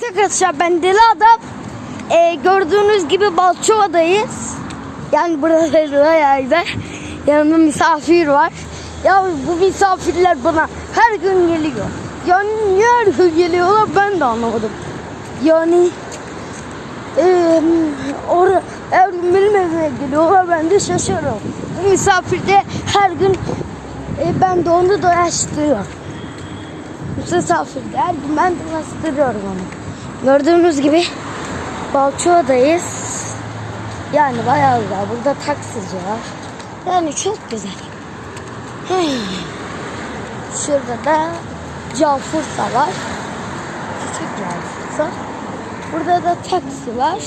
Arkadaşlar ben Deli. Ee, gördüğünüz gibi Balçova'dayız. Yani burada yerde. Yanımda misafir var. Ya bu misafirler bana her gün geliyor. Yani niye her gün geliyorlar ben de anlamadım. Yani eee or her gün benim geliyorlar ben de şaşırıyorum. Bu misafir de her gün e, ben de onu dolaştırıyorum. Misafir de her gün ben dolaştırıyorum onu. Gördüğünüz gibi Balçova'dayız. Yani bayağı güzel. Burada taksici var. Yani çok güzel. Şurada da Cafursa var. Küçük Cafursa. Burada da taksi var.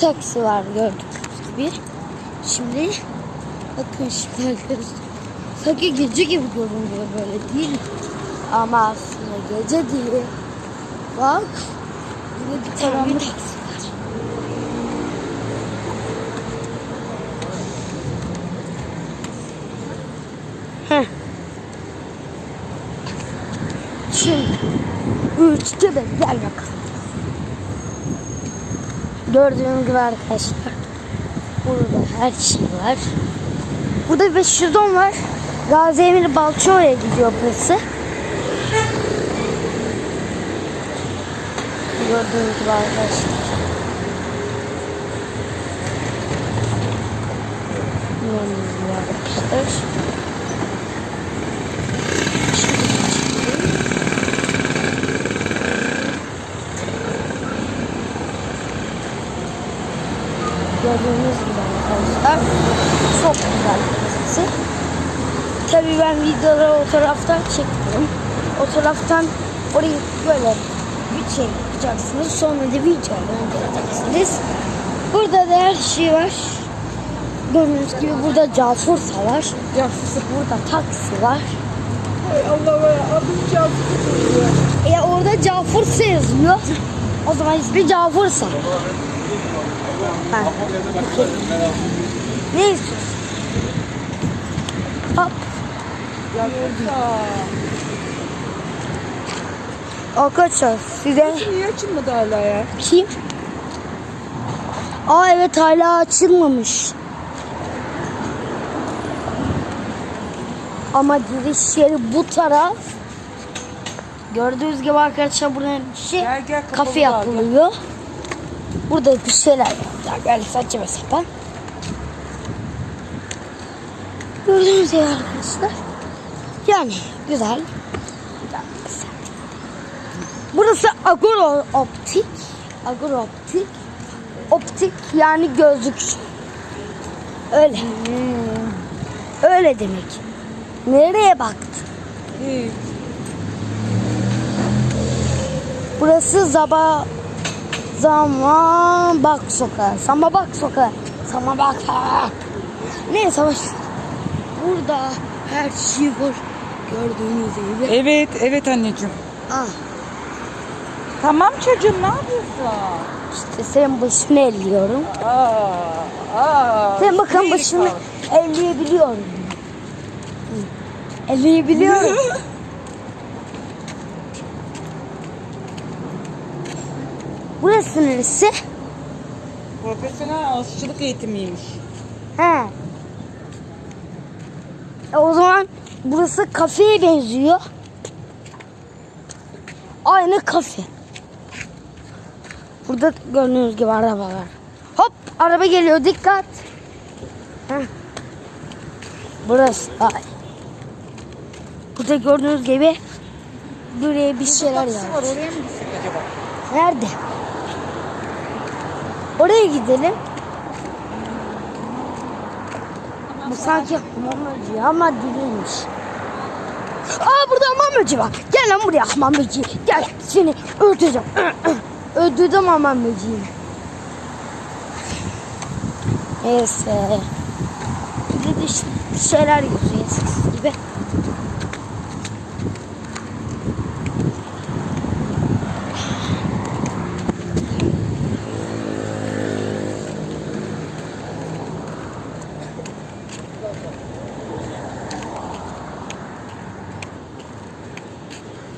Taksi var gördüğünüz gibi. Şimdi bakın şimdi. Sanki gece gibi görünüyor böyle değil mi? Ama aslında gece değil. Bak. Burada bir tane taksi var. Heh. Şimdi üçte de gel bakalım. Gördüğünüz gibi arkadaşlar. Burada her şey var. Burada 510 var. Gazi Emir Balçova'ya gidiyor burası. Gördüğünüz gibi arkadaşlar. Gördüğünüz gibi arkadaşlar. Gördüğünüz gibi arkadaşlar. Çok güzel burası. Tabii ben videoları o taraftan çekmiyorum. O taraftan orayı böyle bir şey yapacaksınız. Sonra da videoyu göreceksiniz. Burada da her şey var. Gördüğünüz gibi burada Cafursa var. Cafursa burada taksi var. Ay Allah ya adım Cansu. E orada Cafursa yazıyor. O zaman ismi okey. Ne istiyorsun? Hop. Arkadaşlar size Niye açılmadı hala ya? kim? Aa evet hala açılmamış. Ama giriş yeri bu taraf. Gördüğünüz gibi arkadaşlar bir şey Gel, gel, kafe yapılıyor. Burada bir şeyler yapacak. Böyle saçma sapan. Gördüğünüz gibi arkadaşlar. Yani güzel. Burası Agoro Optik. Agoro Optik. Optik yani gözlük. Öyle. Öyle demek. Nereye baktın? Hiç. Burası Zaba Zaman Bak Sokağı. Sama Bak Sokağı. Sama Bak. Ne savaş? Burada her şey var. Gördüğünüz gibi. Evet, evet anneciğim. Ah, Tamam çocuğum ne yapıyorsun? işte senin başını elliyorum. Aa, aa. Sen bakın iyilik başını var. elleyebiliyorum. Elleyebiliyorum. Burası neresi? Profesyonel aşçılık eğitimiymiş. He. E o zaman burası kafeye benziyor. Aynı kafe. Burada gördüğünüz gibi araba var. Hop araba geliyor dikkat. Heh. Burası ay. Burada gördüğünüz gibi buraya bir şeyler var oraya mı gitsek acaba? Nerede? Oraya gidelim. Bu sanki hamamcı ama değilmiş. Aa burada hamamcı var. Gel lan buraya hamamcı. Gel seni öldüreceğim. Öldürdüm hamamcıyı. Neyse. Bir de bir şeyler yazıyor eskisi gibi.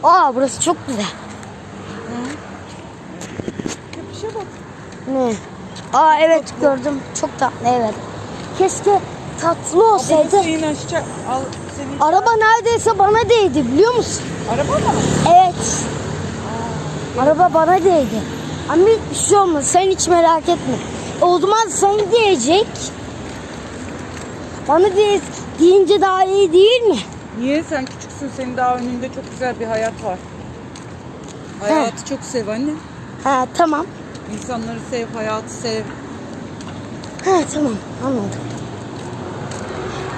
Aa burası çok güzel. Ne? Aa evet gördüm. Çok tatlı evet. Keşke tatlı olsaydı. Aşağı al Araba neredeyse bana değdi biliyor musun? araba mı? Evet. Araba bana değdi. Ama hiçbir şey olmaz. Sen hiç merak etme. O zaman sen diyecek. Bana diye, deyince daha iyi değil mi? Niye sen küçüksün senin daha önünde çok güzel bir hayat var. Hayatı çok sev anne. Ha tamam. İnsanları sev, hayatı sev. Ha tamam anladım.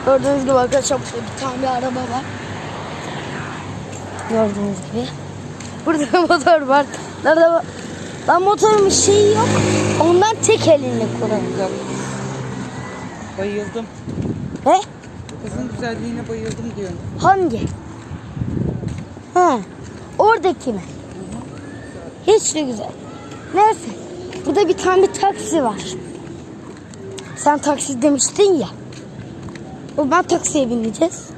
Gördüğünüz gibi arkadaşlar burada bir tane bir araba var. Gördüğünüz gibi. Burada motor var. Nerede var? Lan motorun şeyi yok. Ondan tek elinle kullan. Güzel. Bayıldım. Ne? Kızın güzelliğine bayıldım diyorum. Hangi? Ha. Oradaki mi? Hiç de güzel. Neyse. Burada bir tane bir taksi var. Sen taksi demiştin ya. O ben taksiye bineceğiz.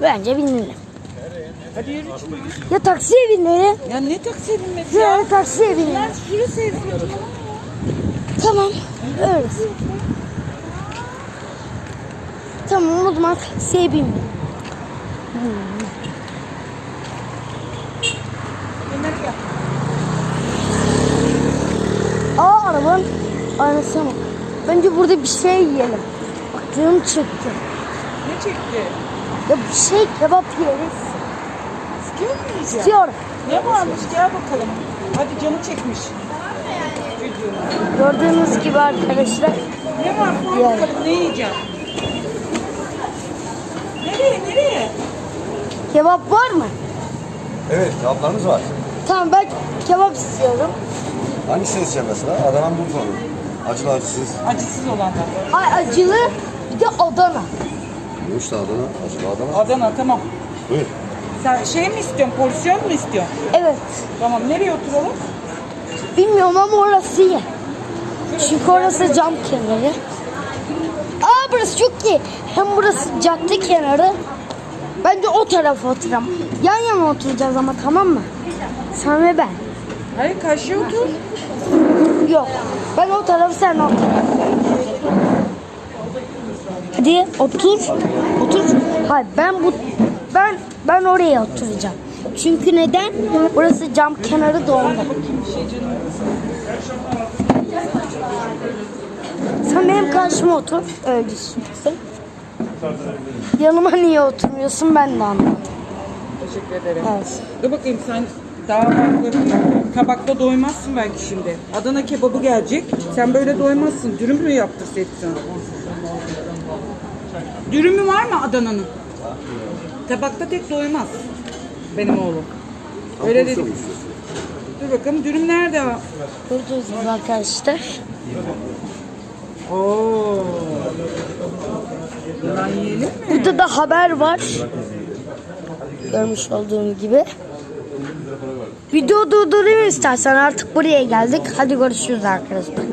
Bence binelim. Hadi yürü. Ya taksiye binelim. Ya ne taksiye binmesi Ya ya? taksiye binelim. Ben sürü sevdim. Tamam. Öyle. Tamam o zaman taksiye binme. Ömer gel. Aa arabanın aynasına bak. Bence burada bir şey yiyelim. Bak canım çıktı. Ne çekti? Ya bir şey kebap yeriz. İstiyor mu yiyeceğim? İstiyorum. Ne varmış gel bakalım. Hadi canı çekmiş. Gördüğünüz gibi arkadaşlar. Ne var? Yani. ne yiyeceğim? Nereye nereye? Kebap var mı? Evet, kebaplarımız var. Tamam ben kebap istiyorum. Hangisini isteyeceğim mesela? Adana Bursa mı? Acılı acısız. Acısız olanlar. Ay acılı bir de Adana. Bu işte Adana, acılı Adana. Adana tamam. Buyur. Sen şey mi istiyorsun? Porsiyon mu istiyorsun? Evet. Tamam nereye oturalım? Bilmiyorum ama orası iyi. Çünkü orası cam kenarı. Aa burası çok iyi. Hem burası cadde kenarı. Bence o tarafa oturalım. Yan yana oturacağız ama tamam mı? Sen ve ben. Hayır karşıya otur. Yok. Ben o taraf sen o taraf. Hadi otur. Otur. Hayır ben bu ben ben oraya oturacağım. Çünkü neden? Burası cam kenarı da ondan. Sen benim karşıma otur. Öyle düşünüyorsun. Yanıma niye oturmuyorsun ben de anlamadım. Teşekkür ederim. Evet. Dur bakayım sen daha farklı tabakta doymazsın belki şimdi. Adana kebabı gelecek. Sen böyle doymazsın. Dürüm mü yaptırsaydın? Dürümü var mı Adana'nın? Tabakta tek doymaz. Benim oğlum. Öyle dedim. Dur bakalım dürüm nerede? Gibi arkadaşlar. Oo. Mi? Burada da haber var. Görmüş olduğum gibi. Video durdurayım istersen artık buraya geldik. Hadi görüşürüz arkadaşlar.